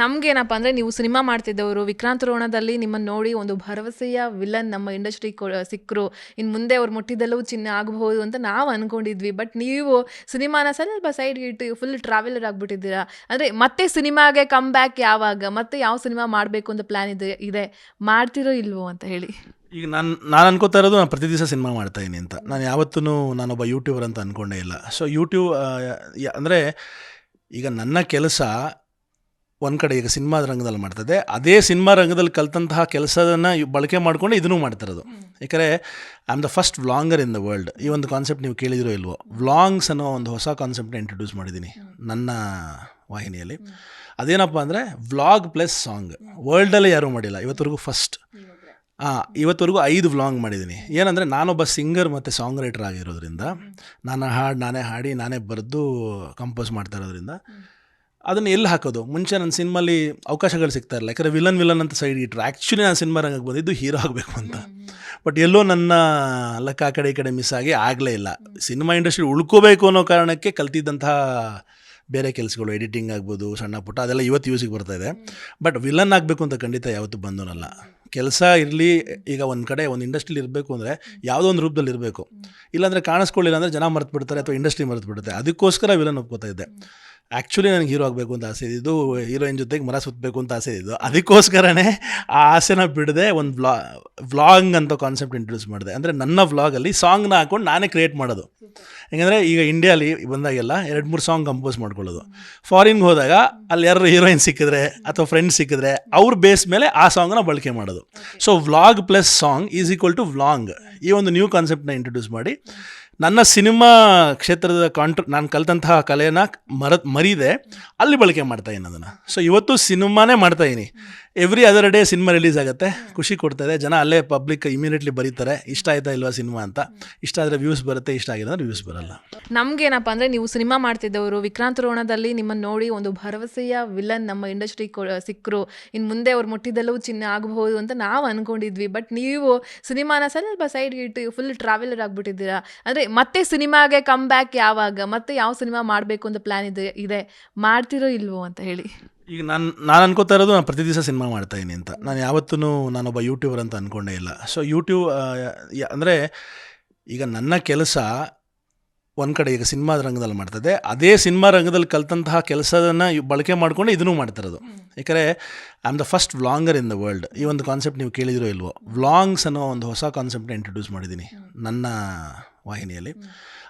ನಮ್ಗೇನಪ್ಪ ಅಂದರೆ ನೀವು ಸಿನಿಮಾ ಮಾಡ್ತಿದ್ದವರು, ವಿಕ್ರಾಂತ್ ರೋಣದಲ್ಲಿ ನಿಮ್ಮನ್ನು ನೋಡಿ ಒಂದು ಭರವಸೆಯ ವಿಲನ್ ನಮ್ಮ ಇಂಡಸ್ಟ್ರಿ ಸಿಕ್ಕರು ಇನ್ನು ಮುಂದೆ ಅವ್ರು ಮುಟ್ಟಿದೆಲ್ಲವೂ ಚಿನ್ನ ಆಗಬಹುದು ಅಂತ ನಾವು ಅಂದ್ಕೊಂಡಿದ್ವಿ ಬಟ್ ನೀವು ಸಿನಿಮಾನ ಸ್ವಲ್ಪ ಸೈಡ್ಗೆ ಇಟ್ಟು ಫುಲ್ ಟ್ರಾವೆಲರ್ ಆಗಿಬಿಟ್ಟಿದ್ದೀರಾ. ಅಂದರೆ ಮತ್ತೆ ಸಿನಿಮಾಗೆ ಕಮ್ ಬ್ಯಾಕ್ ಯಾವಾಗ? ಮತ್ತೆ ಯಾವ ಸಿನಿಮಾ ಮಾಡಬೇಕು ಅಂತ ಪ್ಲ್ಯಾನ್ ಇದೆ ಇದೆ? ಮಾಡ್ತಿರೋ ಇಲ್ವೋ ಅಂತ ಹೇಳಿ. ಈಗ ನಾನು ನಾನು ಅನ್ಕೋತಾ ಇರೋದು ನಾನು ಪ್ರತಿ ದಿವಸ ಸಿನಿಮಾ ಮಾಡ್ತಾ ಇದ್ದೀನಿ ಅಂತ. ನಾನು ಯಾವತ್ತೂ ನಾನೊಬ್ಬ ಯೂಟ್ಯೂಬರ್ ಅಂತ ಅನ್ಕೊಂಡೇ ಇಲ್ಲ. ಸೊ ಯೂಟ್ಯೂಬ್ ಅಂದರೆ ಈಗ ನನ್ನ ಕೆಲಸ ಒಂದು ಕಡೆ ಈಗ ಸಿನಿಮಾ ರಂಗದಲ್ಲಿ ಮಾಡ್ತದೆ, ಅದೇ ಸಿನಿಮಾ ರಂಗದಲ್ಲಿ ಕಲ್ತಂತಹ ಕೆಲಸದನ್ನು ಬಳಕೆ ಮಾಡಿಕೊಂಡು ಇದನ್ನು ಮಾಡ್ತಿರೋದು ಏಕೆಂದರೆ I am the first vlogger in the world ಈ ಒಂದು ಕಾನ್ಸೆಪ್ಟ್ ನೀವು ಕೇಳಿದಿರೋ ಇಲ್ವೋ? ವ್ಲಾಂಗ್ಸ್ ಅನ್ನೋ ಒಂದು ಹೊಸ ಕಾನ್ಸೆಪ್ಟ್ನ ಇಂಟ್ರೊಡ್ಯೂಸ್ ಮಾಡಿದ್ದೀನಿ ನನ್ನ ವಾಹಿನಿಯಲ್ಲಿ. ಅದೇನಪ್ಪ ಅಂದರೆ ವ್ಲಾಗ್ ಪ್ಲಸ್ ಸಾಂಗ್ ವರ್ಲ್ಡಲ್ಲೇ ಯಾರೂ ಮಾಡಿಲ್ಲ. ಇವತ್ತವರೆಗೂ ಫಸ್ಟ್ ಹಾಂ ಇವತ್ತವರೆಗೂ ಐದು ವ್ಲಾಂಗ್ ಮಾಡಿದ್ದೀನಿ ಏನಂದರೆ, ನಾನೊಬ್ಬ ಸಿಂಗರ್ ಮತ್ತು ಸಾಂಗ್ ರೈಟರ್ ಆಗಿರೋದ್ರಿಂದ, ನಾನು ಹಾಡು, ನಾನೇ ಹಾಡಿ, ನಾನೇ ಬರೆದು ಕಂಪೋಸ್ ಮಾಡ್ತಾ ಇರೋದ್ರಿಂದ ಅದನ್ನು ಎಲ್ಲಿ ಹಾಕೋದು? ಮುಂಚೆ ನನ್ನ ಸಿನಿಮಲ್ಲಿ ಅವಕಾಶಗಳು ಸಿಗ್ತಾ ಇರಲ್ಲ ಯಾಕಂದರೆ ವಿಲನ್ ವಿಲನ್ ಅಂತ ಸೈಡ್ ಇಟ್ಟರು ಆ್ಯಕ್ಚುಲಿ ನಾನು ಸಿನಿಮಾ ರಂಗಕ್ಕೆ ಬಂದಿದ್ದು ಹೀರೋ ಆಗಬೇಕು ಅಂತ. ಬಟ್ ಎಲ್ಲೋ ನನ್ನ ಲಕ್ಕ ಆ ಕಡೆ ಈ ಕಡೆ ಮಿಸ್ ಆಗಿ ಆಗಲೇ ಇಲ್ಲ. ಸಿನಿಮಾ ಇಂಡಸ್ಟ್ರಿ ಉಳ್ಕೋಬೇಕು ಅನ್ನೋ ಕಾರಣಕ್ಕೆ ಕಲ್ತಿದ್ದಂತಹ ಬೇರೆ ಕೆಲಸಗಳು ಎಡಿಟಿಂಗ್ ಆಗ್ಬೋದು ಸಣ್ಣ ಪುಟ್ಟ ಅದೆಲ್ಲ ಇವತ್ತು ಯೂಸಿಗೆ ಬರ್ತಾ ಇದೆ. ಬಟ್ ವಿಲನ್ ಆಗಬೇಕು ಅಂತ ಖಂಡಿತ ಯಾವತ್ತೂ ಬಂದೋನಲ್ಲ ಕೆಲಸ ಇರಲಿ ಈಗ ಒಂದು ಕಡೆ ಒಂದು ಇಂಡಸ್ಟ್ರಿಲಿ ಇರಬೇಕು ಅಂದರೆ ಯಾವುದೋ ಒಂದು ರೂಪದಲ್ಲಿ ಇರಬೇಕು. ಇಲ್ಲಾಂದರೆ ಕಾಣಿಸ್ಕೊಳ್ಳಿಲ್ಲ ಅಂದರೆ ಜನ ಮರೆತು ಬಿಡ್ತಾರೆ ಅಥವಾ ಇಂಡಸ್ಟ್ರಿ ಮರೆತು ಬಿಡುತ್ತೆ ಅದಕ್ಕೋಸ್ಕರ ವಿಲನ್ ಒಪ್ಕೋತಾ ಇದ್ದೆ. ಆ್ಯಕ್ಚುಲಿ ನನಗೆ ಹೀರೋ ಆಗಬೇಕು ಅಂತ ಆಸೆ ಇದ್ದು ಹೀರೋಯಿನ್ ಜೊತೆಗೆ ಮರ ಸುತ್ತಬೇಕು ಅಂತ ಆಸೆ ಇದ್ದು ಅದಕ್ಕೋಸ್ಕರನೇ ಆ ಆಸೆನ ಬಿಡದೆ ಒಂದು ವ್ಲಾ ವ್ಲಾಗ್ ಅಂತ ಕಾನ್ಸೆಪ್ಟ್ ಇಂಟ್ರೊಡ್ಯೂಸ್ ಮಾಡಿದೆ. ಅಂದರೆ ನನ್ನ ವ್ಲಾಗಲ್ಲಿ ಸಾಂಗ್ನ ಹಾಕೊಂಡು ನಾನೇ ಕ್ರಿಯೇಟ್ ಮಾಡೋದು. ಹೇಗೆಂದರೆ ಈಗ ಇಂಡಿಯಾಲಿ ಬಂದಾಗೆಲ್ಲ ಎರಡು ಮೂರು ಸಾಂಗ್ ಕಂಪೋಸ್ ಮಾಡ್ಕೊಳ್ಳೋದು. ಫಾರಿನ್ಗೆ ಹೋದಾಗ ಅಲ್ಲಿ ಯಾರು ಹೀರೋಯಿನ್ ಸಿಕ್ಕಿದ್ರೆ ಅಥವಾ ಫ್ರೆಂಡ್ಸ್ ಸಿಕ್ಕಿದ್ರೆ ಅವ್ರ ಬೇಸ್ ಮೇಲೆ ಆ ಸಾಂಗ್ನ ಬಳಕೆ ಮಾಡೋದು. So vlog plus song is equal to vlong ಈ ಒಂದು ನ್ಯೂ ಕಾನ್ಸೆಪ್ಟ್ನ ಇಂಟ್ರೊಡ್ಯೂಸ್ ಮಾಡಿ. ನನ್ನ ಸಿನಿಮಾ ಕ್ಷೇತ್ರದ ಕಾಂಟ್ರ ನಾನು ಕಲಿತಂತಹ ಕಲೆಯನ್ನು ಮರ, ಮರಿದೆ. ಅಲ್ಲಿ ಬಳಕೆ ಮಾಡ್ತಾ ಇದ್ದೀನಿ ಅದನ್ನು. ಸೊ ಇವತ್ತು ಸಿನಿಮಾನೇ ಮಾಡ್ತಾ ಇದ್ದೀನಿ. Every other day cinema release ಆಗುತ್ತೆ. ಖುಷಿ ಕೊಡ್ತದೆ ಜನ ಅಲ್ಲೇ ಪಬ್ಲಿಕ್ ಇಮಿಡಿಯೇಟ್ಲಿ ಬರೀತಾರೆ. ಇಷ್ಟ ಆಯ್ತಾ ಇಲ್ವಾ ಸಿನಿಮಾ ಅಂತ? ಇಷ್ಟ ಆದರೆ ವ್ಯೂಸ್ ಬರುತ್ತೆ, ಇಷ್ಟ ಆಗಿಲ್ಲ ವ್ಯೂಸ್ ಬರಲ್ಲ. ನಮ್ಗೇನಪ್ಪ ಅಂದರೆ ನೀವು ಸಿನಿಮಾ ಮಾಡ್ತಿದ್ದವರು ವಿಕ್ರಾಂತ್ ರೋಣದಲ್ಲಿ ನಿಮ್ಮನ್ನು ನೋಡಿ ಒಂದು ಭರವಸೆಯ ವಿಲನ್ ನಮ್ಮ ಇಂಡಸ್ಟ್ರಿ ಸಿಕ್ಕರು ಇನ್ನು ಮುಂದೆ ಅವ್ರು ಮುಟ್ಟಿದಲ್ಲೂ ಚಿನ್ನ ಆಗಬಹುದು ಅಂತ ನಾವು ಅಂದ್ಕೊಂಡಿದ್ವಿ ಬಟ್ ನೀವು ಸಿನಿಮಾನ ಸ್ವಲ್ಪ ಸೈಡ್ಗೆ ಇಟ್ಟು ಫುಲ್ ಟ್ರಾವೆಲರ್ ಆಗಿಬಿಟ್ಟಿದ್ದೀರಾ. ಅಂದರೆ ಮತ್ತೆ ಸಿನಿಮಾಗೆ ಕಮ್ ಬ್ಯಾಕ್ ಯಾವಾಗ? ಮತ್ತೆ ಯಾವ ಸಿನಿಮಾ ಮಾಡಬೇಕು ಅಂತ ಪ್ಲ್ಯಾನ್ ಇದೆ ಇದೆ? ಮಾಡ್ತಿರೋ ಇಲ್ವೋ ಅಂತ ಹೇಳಿ. ಈಗ ನಾನು ನಾನು ಅನ್ಕೋತಾ ಇರೋದು ನಾನು ಪ್ರತಿ ದಿವಸ ಸಿನಿಮಾ ಮಾಡ್ತಾ ಇದ್ದೀನಿ ಅಂತ. ನಾನು ಯಾವತ್ತೂ ನಾನೊಬ್ಬ ಯೂಟ್ಯೂಬರ್ ಅಂತ ಅಂದ್ಕೊಂಡೇ ಇಲ್ಲ. ಸೊ ಯೂಟ್ಯೂಬ್ ಅಂದರೆ ಈಗ ನನ್ನ ಕೆಲಸ ಒಂದು ಕಡೆ ಈಗ ಸಿನಿಮಾ ರಂಗದಲ್ಲಿ ಮಾಡ್ತದೆ. ಅದೇ ಸಿನಿಮಾ ರಂಗದಲ್ಲಿ ಕಲ್ತಂತಹ ಕೆಲಸದನ್ನು ಬಳಕೆ ಮಾಡ್ಕೊಂಡು ಇದನ್ನೂ ಮಾಡ್ತಿರೋದು ಯಾಕಂದರೆ I am the first vlogger in the world ಈ ಒಂದು ಕಾನ್ಸೆಪ್ಟ್ ನೀವು ಕೇಳಿದಿರೋ ಇಲ್ವೋ? ವ್ಲಾಂಗ್ಸ್ ಅನ್ನೋ ಒಂದು ಹೊಸ ಕಾನ್ಸೆಪ್ಟ್ನ ಇಂಟ್ರೊಡ್ಯೂಸ್ ಮಾಡಿದ್ದೀನಿ ನನ್ನ ವಾಹಿನಿಯಲ್ಲಿ.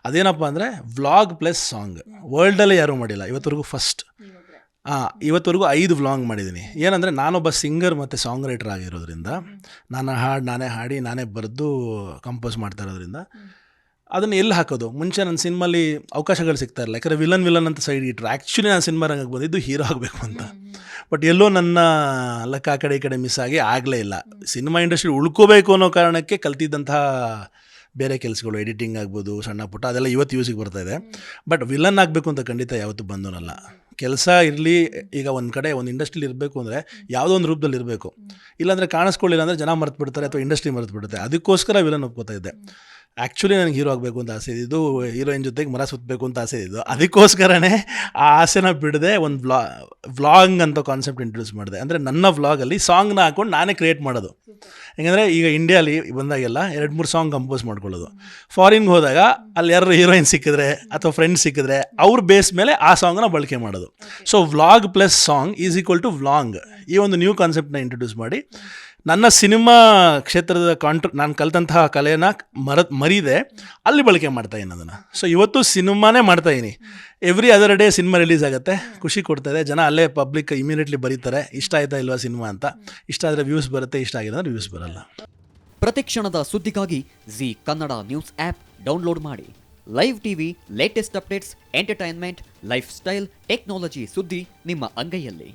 ಅದೇನಪ್ಪ ಅಂದರೆ ವ್ಲಾಗ್ ಪ್ಲಸ್ ಸಾಂಗ್ ವರ್ಲ್ಡಲ್ಲೇ ಯಾರೂ ಮಾಡಿಲ್ಲ. ಇವತ್ತವರೆಗೂ ಫಸ್ಟ್ ಇವತ್ತವರೆಗೂ ಐದು ವ್ಲಾಂಗ್ ಮಾಡಿದ್ದೀನಿ. ಏನಂದರೆ ನಾನೊಬ್ಬ ಸಿಂಗರ್ ಮತ್ತು ಸಾಂಗ್ ರೈಟರ್ ಆಗಿರೋದ್ರಿಂದ ನಾನು ಹಾಡು ನಾನೇ ಹಾಡಿ ನಾನೇ ಬರೆದು ಕಂಪೋಸ್ ಮಾಡ್ತಾ ಇರೋದ್ರಿಂದ ಅದನ್ನು ಎಲ್ಲಿ ಹಾಕೋದು? ಮುಂಚೆ ನನ್ನ ಸಿನಿಮಲ್ಲಿ ಅವಕಾಶಗಳು ಸಿಗ್ತಾ ಇರಲ್ಲ ಯಾಕಂದರೆ ವಿಲನ್ ವಿಲನ್ ಅಂತ ಸೈಡ್ ಇಟ್ಟರು ಆ್ಯಕ್ಚುಲಿ ನಾನು ಸಿನಿಮಾ ರಂಗಕ್ಕೆ ಬಂದಿದ್ದು ಹೀರೋ ಆಗಬೇಕು ಅಂತ. ಬಟ್ ಎಲ್ಲೋ ನನ್ನ ಲೆಕ್ಕ ಆ ಕಡೆ ಈ ಕಡೆ ಮಿಸ್ ಆಗಿ ಆಗಲೇ ಇಲ್ಲ. ಸಿನಿಮಾ ಇಂಡಸ್ಟ್ರಿ ಉಳ್ಕೋಬೇಕು ಅನ್ನೋ ಕಾರಣಕ್ಕೆ ಕಲ್ತಿದ್ದಂತಹ ಬೇರೆ ಕೆಲಸಗಳು ಎಡಿಟಿಂಗ್ ಆಗ್ಬೋದು ಸಣ್ಣ ಪುಟ್ಟ ಅದೆಲ್ಲ ಇವತ್ತು ಯೂಸಿಗೆ ಬರ್ತಾ ಇದೆ. ಬಟ್ ವಿಲನ್ ಆಗಬೇಕು ಅಂತ ಖಂಡಿತ ಯಾವತ್ತೂ ಬಂದೋನಲ್ಲ ಕೆಲಸ ಇರಲಿ ಈಗ ಒಂದು ಕಡೆ ಒಂದು ಇಂಡಸ್ಟ್ರಿಲಿ ಇರಬೇಕು ಅಂದರೆ ಯಾವುದೋ ಒಂದು ರೂಪದಲ್ಲಿ ಇರಬೇಕು. ಇಲ್ಲಾಂದರೆ ಕಾಣಿಸ್ಕೊಳ್ಳಿಲ್ಲ ಅಂದರೆ ಜನ ಮರೆತು ಬಿಡ್ತಾರೆ ಅಥವಾ ಇಂಡಸ್ಟ್ರಿ ಮರೆತು ಬಿಡುತ್ತೆ ಅದಕ್ಕೋಸ್ಕರ ವಿಲನ್ ಒಪ್ಕೋತಾ ಇದ್ದೆ. ಆ್ಯಕ್ಚುಲಿ ನನಗೆ ಹೀರೋ ಆಗಬೇಕು ಅಂತ ಆಸೆ ಇದ್ದಿದ್ದು ಹೀರೋಯಿನ್ ಜೊತೆಗೆ ಮರ ಸುತ್ತಬೇಕು ಅಂತ ಆಸೆ ಇದ್ದು ಅದಕ್ಕೋಸ್ಕರನೇ ಆ ಆಸೆನ ಬಿಡದೆ ಒಂದು ವ್ಲಾ ವ್ಲಾಗ್ ಅಂತ ಕಾನ್ಸೆಪ್ಟ್ ಇಂಟ್ರೊಡ್ಯೂಸ್ ಮಾಡಿದೆ. ಅಂದರೆ ನನ್ನ ವ್ಲಾಗಲ್ಲಿ ಸಾಂಗ್ನ ಹಾಕೊಂಡು ನಾನೇ ಕ್ರಿಯೇಟ್ ಮಾಡೋದು. ಯಾಕಂದರೆ ಈಗ ಇಂಡಿಯಲ್ಲಿ ಬಂದಾಗೆಲ್ಲ ಎರಡು, ಮೂರು ಸಾಂಗ್ ಕಂಪೋಸ್ ಮಾಡ್ಕೊಳ್ಳೋದು. ಫಾರಿನ್ಗೆ ಹೋದಾಗ ಅಲ್ಲಿ ಯಾರು ಹೀರೋಯಿನ್ ಸಿಕ್ಕಿದ್ರೆ ಅಥವಾ ಫ್ರೆಂಡ್ಸ್ ಸಿಕ್ಕಿದ್ರೆ ಅವ್ರ ಬೇಸ್ ಮೇಲೆ ಆ ಸಾಂಗ್ನ ಬಳಕೆ ಮಾಡೋದು. So vlog plus song is equal to vlong ಈ ಒಂದು ನ್ಯೂ ಕಾನ್ಸೆಪ್ಟನ್ನ ಇಂಟ್ರೊಡ್ಯೂಸ್ ಮಾಡಿ ನನ್ನ ಸಿನಿಮಾ ಕ್ಷೇತ್ರದ ಕಾಂಟ್ರ ನಾನು ಕಲಿತಂತಹ ಕಲೆಯನ್ನು ಮರ, ಮರಿದೆ, ಅಲ್ಲಿ ಬಳಕೆ ಮಾಡ್ತಾ ಇದ್ದೀನಿ ಅದನ್ನು. ಸೊ ಇವತ್ತು ಸಿನಿಮಾನೇ ಮಾಡ್ತಾ ಇದ್ದೀನಿ. Every other day cinema release ಆಗುತ್ತೆ. ಖುಷಿ ಕೊಡ್ತಾಯಿದೆ ಜನ ಅಲ್ಲೇ ಪಬ್ಲಿಕ್ ಇಮಿಡಿಯೇಟ್ಲಿ ಬರೀತಾರೆ. ಇಷ್ಟ ಆಯ್ತಾ ಇಲ್ವಾ ಸಿನಿಮಾ ಅಂತ? ಇಷ್ಟ ಆದರೆ ವ್ಯೂಸ್ ಬರುತ್ತೆ, ಇಷ್ಟ ಆಗಿದೆ ಅಂದರೆ ವ್ಯೂಸ್ ಬರಲ್ಲ. ಪ್ರತಿಕ್ಷಣದ ಸುದ್ದಿಗಾಗಿ Zee Kannada news app download ಮಾಡಿ. Live TV latest updates entertainment lifestyle technology ಸುದ್ದಿ ನಿಮ್ಮ ಅಂಗೈಯಲ್ಲಿ.